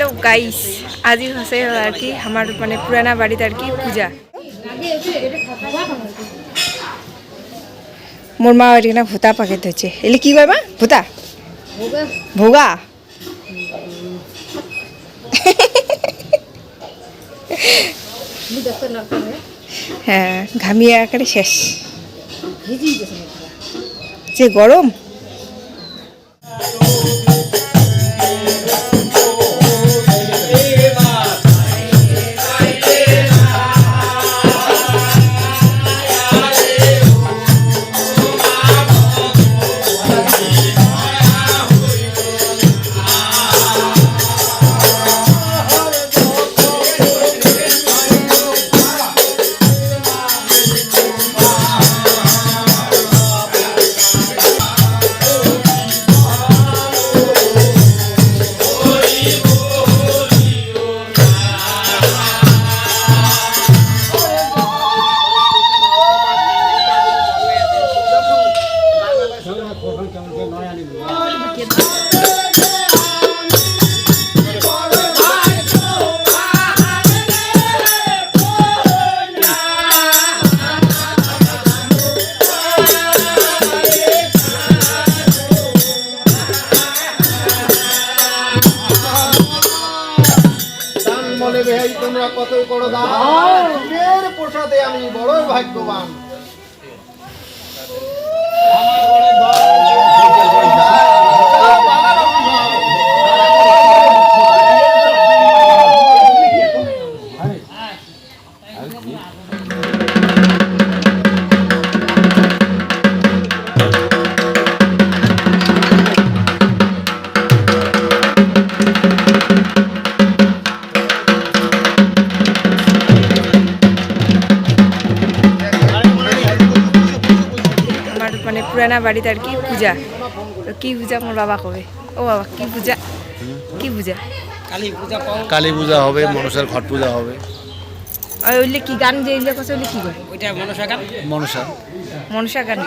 Hello guys আজই হচ্ছে আর কি আমার মানে পুরানা বাড়িতে আর কি পূজা। মোর মা এখানে ভূতা পাকেট হচ্ছে এলে কি মা ভূতা? ভোগা? হ্যাঁ ঘামিয়ে একেবারে শেষ। যে গরম? বলে ভাই তোমরা কতই করো দানের প্রসাদে আমি বড়ই ভাগ্যবান। আমার মানে পুরানা বাড়িতে আর কি পূজা। তো কি পূজা মোর বাবা কবে? ও বাবা কি পূজা? কি পূজা? কালী পূজা হবে মনসার ঘট পূজা হবে। আর ওইলে কি গান যে এগুলো কথা ওইলে কি করে? মনসা মনসা। গান।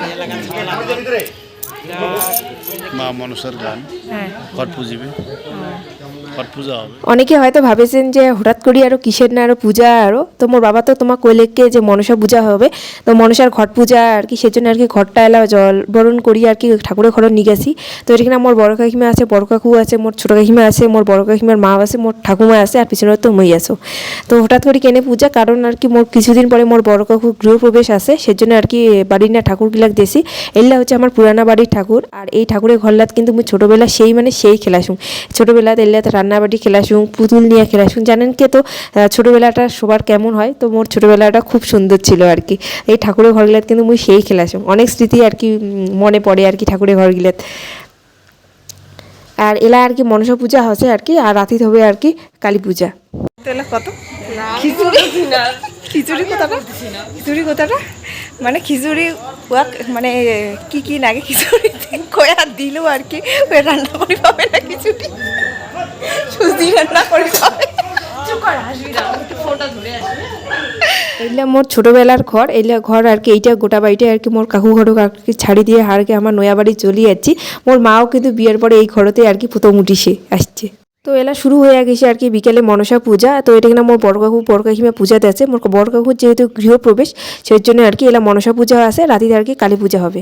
মা মনসার গান। হ্যাঁ। ঘট পুজিবে। হবে অনেকে হয়তো ভাবেছেন যে হঠাৎ করে আরও কিসের না আরও পূজা আরও তো মোর বাবা তো তোমার কইলেকে যে মনসা পূজা হবে। তো মনসার ঘট পূজা আর কি, সেজন্য আর কি ঘরটা এলা জল বরণ করি আর কি ঠাকুরের ঘর নিয়ে গেছি। তো এখানে আমার বড় কাকিমা আছে, বড় কাকু আছে, মোর ছোটো কাকিমা আছে, মোর বড় কাকিমার মা আছে, মোর ঠাকুমা আছে, আর পিছনে তো মই আছো। তো হঠাৎ করে কেনে পূজা? কারণ আর কি মোর কিছুদিন পরে মোর বড় কাকু গৃহপ্রবেশ আছে, সেজন্য আর কি বাড়ির না ঠাকুরগুলাক দেশি এগুলা হচ্ছে আমার পুরানা বাড়ির ঠাকুর, আর এই ঠাকুরের ঘরলাত কিন্তু মুই ছোটোবেলা সেই মানে সেই খেলাসুম। ছোটোবেলাত এলাত রান্নাবাড়ি খেলাসুম পুতুল নিয়ে খেলাসুম জানেন কে তো ছোটোবেলাটা সবার কেমন হয়? তো মোর ছোটোবেলাটা খুব সুন্দর ছিল আর কি। এই ঠাকুরের ঘরগুলাত কিন্তু মুই সেই খেলাসুম অনেক স্মৃতি আর কি মনে পড়ে আর কি ঠাকুরের ঘরগুলাত। আর এলা আর কি মনসা পূজা হচ্ছে আর কি আর রাতিত হবে আর কি কালী পূজা। কত? খিচুড়ি। খিচুড়ি কথাটা খিচুড়ি কথাটা মানে খিচুড়ি ওয়াক মানে কি কি লাগে খিচুড়ি কয়া দিল আর কি। রান্না করে পাবে না খিচুড়ি। সুজি রান্না করে এইলা মোর ছোটবেলার ঘর এইলা ঘর আর কি, এইটা গোটা বাড়িটা আর কি মোর কাকু ঘরক আর কি ছাড়ি দিয়ে আর কি আমার নয়া বাড়ি চলে যাচ্ছি মোর মাও কিন্তু বিয়ের পরে এই ঘরতে আর কি প্রথম উঠিছে, আসছে। তো এলা শুরু হয়ে গেছে আর কি বিকেলে মনসা পূজা, তো এটা কিনা মোর বড় কাকু, বড় কাকিমা পূজাতে আছে। মোর বড় কাকুর যেহেতু গৃহপ্রবেশ সেই জন্য আর কি এলা মনসা পূজা আছে, রাতিতে আর কি কালী পূজা হবে।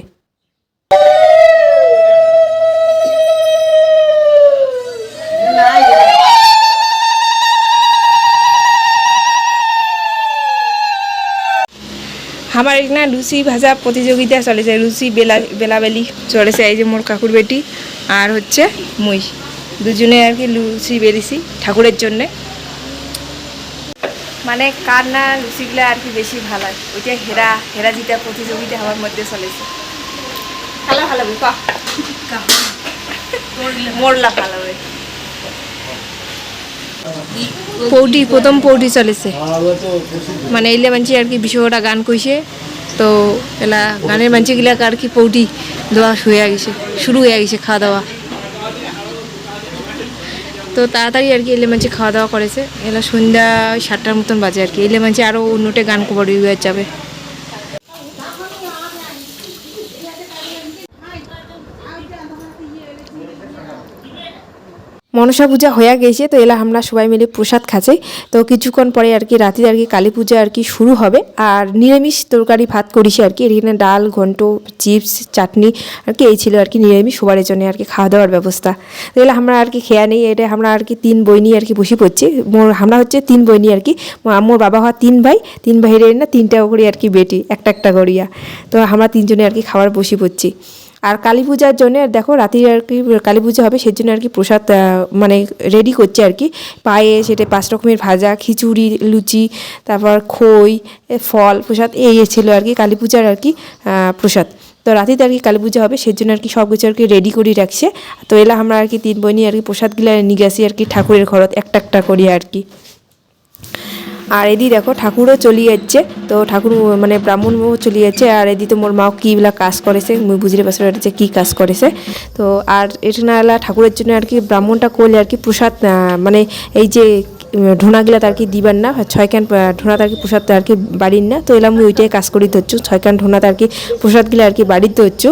আমার এখানে লুচি ভাজা প্রতিযোগিতা চলেছে লুচি বেলা বেলাবেলি চলেছে এই যে মোর কাকুর বেটি আর হচ্ছে মুই। দুজনে আর কি লুচি বেরিয়েছি ঠাকুরের জন্যে। মানে কার না লুচিগুলো আর কি বেশি ভালো হয়? ওইটা হেরা হেরা জিতা প্রতিযোগিতা হওয়ার মধ্যে চলেছে। ভালো ভালো মোরলা ভালো হবে পৌটি প্রথম পৌটি চলেছে। মানে এলে মানছি আর কি বিশ্বটা গান কইছে, তো এলা গানের মানছিগুলাক আর কি পৌটি দেওয়া হয়ে গেছে, শুরু হয়ে গেছে খাওয়া দাওয়া তো তাড়াতাড়ি আর কি এলে মানছি খাওয়া দাওয়া করেছে, এলা সন্ধ্যা সাতটার মতন বাজে আর কি এলে মানছি আরও অন্যটে গান হয়ে যাবে। মনসা পূজা হয়ে গেছে তো এলা আমরা সবাই মিলে প্রসাদ খাচ্ছি তো কিছুক্ষণ পরে আর কি রাতে আর কি কালী পূজা আর কি শুরু হবে আর নিরামিষ তরকারি ভাত করিছে আর কি এখানে ডাল ঘন্ট চিপস চাটনি আর কি এই ছিল আর কি নিরামিষ সবার জন্য আর কি খাওয়া দাওয়ার ব্যবস্থা তো এলা আমরা আর কি খেয়া নেই এটা আমরা আর কি তিন বই নিয়ে আর কি বসে পড়ছি মোর আমরা হচ্ছে তিন বই নিয়ে আর কি মোর বাবা হওয়া তিন ভাই তিন ভাইয়ের না তিনটা করে আর কি বেটি একটা একটা করিয়া তো আমরা তিনজনে আর কি খাবার বসে পড়ছি আর কালী পূজার জন্য দেখো রাতে আর কি, কালী পূজা হবে সেই জন্য আর কি প্রসাদ মানে রেডি করছে আর কি। পায়ে সেটা পাঁচ রকমের ভাজা, খিচুড়ি, লুচি, তারপর খই ফল, প্রসাদ, এই ছিল আর কি কালী পূজার আর কি প্রসাদ। তো রাতেতে আর কি কালী পূজা হবে সেই জন্য আর কি সব কিছু আর কি রেডি করে রাখছে। তো এলা আমরা আর কি তিন বোনই আর কি প্রসাদগুলো নিয়ে গেছি আর কি ঠাকুরের ঘরত, একটা একটা করি আর কি। আর এদি দেখো ঠাকুরও চলে যাচ্ছে। তো ঠাকুর মানে ব্রাহ্মণও চলে যাচ্ছে। আর এদি তো মোর মাও কীগুলা কাজ করেছে, মুই বুঝতে পারছি না যে কী কাজ করেছে। তো আর এটা না ঠাকুরের জন্য আর কি ব্রাহ্মণটা করলে আর কি প্রসাদ মানে এই যে ঢোনাগুলা তার কি দিবার না ছয় ক্যান ঢোনা তার কি প্রসাদ আর কি বাড়ির না। তো এলাম ওইটাই কাজ করি ধরছু ছয় ক্যান ঢোনা তার কি প্রসাদগুলো আর কি বাড়ির ধরছু।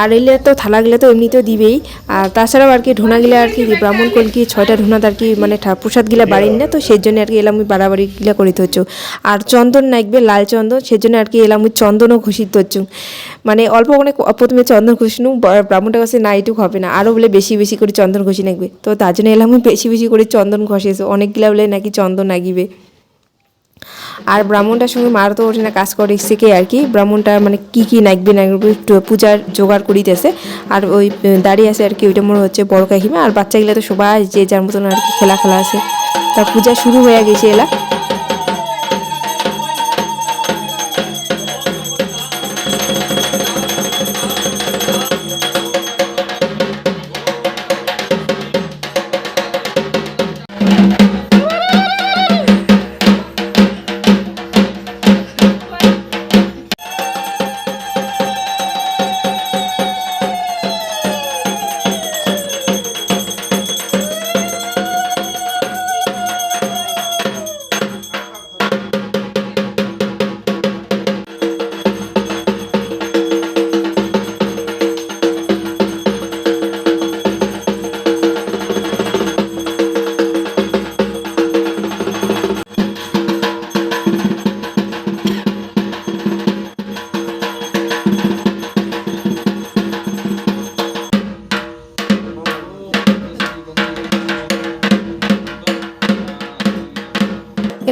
আর এলে তো থালাগুলো তো এমনিতেও দিবেই। আর তাছাড়াও আর কি ঢোনাগুলো আর কি ব্রাহ্মণ কলকি ছয়টা ঢোনা আর কি মানে প্রসাদগুলো বাড়ির না, তো সেই জন্য আর কি এলাম বাড়াবাড়িগুলো করিতে হচ্ছে। আর চন্দন নাকবে লাল চন্দন সেই জন্য আর কি এলাম চন্দনও ঘষিতে হচ্ছে। মানে অল্প মানে প্রথমে চন্দন ঘষনু ব্রাহ্মণটা কাছে না এটুকু হবে না, আরও বলে বেশি বেশি করে চন্দন ঘষি নাকবে তো তার জন্য এলাম বেশি বেশি করে চন্দন ঘষেছে অনেকগুলা বলে নাকি চন্দন নাগিবে। আর ব্রাহ্মণটার সঙ্গে মারা তো ওঠে না কাজ করে শিখে আর কি। ব্রাহ্মণটা মানে কি কি নাকবে না পূজার জোগাড় করিতেছে। আর ওই দাঁড়িয়ে আছে আর কি, ওইটা মনে হচ্ছে বড় কাকিমা। আর বাচ্চাগুলো তো সবাই যে যার মতন আর কি খেলা খেলা আছে। তা পূজা শুরু হয়ে গেছে এলা।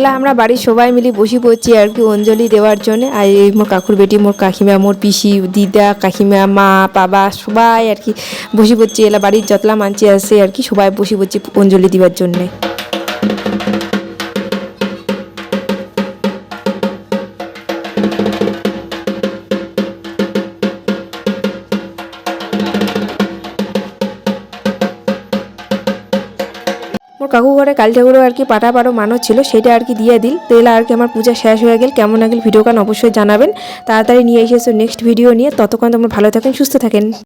এলা আমরা বাড়ির সবাই মিলে বসে পড়ছি আর কি অঞ্জলি দেওয়ার জন্য। আর এই মোর কাকুর বেটি, মোর কাকিমা, মোর পিসি, দিদা, কাকিমা, মা, বাবা সবাই আর কি বসে পড়ছি, এলা বাড়ির যতলা মানছি আছে আর কি সবাই বসে পড়ছি অঞ্জলি দেওয়ার জন্যে। মোর কাকু ঘরে কাল ঠাকুরও আর কি পাটা পারো মানুষ ছিল সেটা আর কি দিয়ে দিল। তাহলে আর কি আমার পূজা শেষ হয়ে গেল। কেমন আগেল ভিডিও কান অবশ্যই জানাবেন। তাড়াতাড়ি নিয়ে এসেছ নেক্সট ভিডিও নিয়ে। ততক্ষণ তোমরা ভালো থাকেন, সুস্থ থাকেন।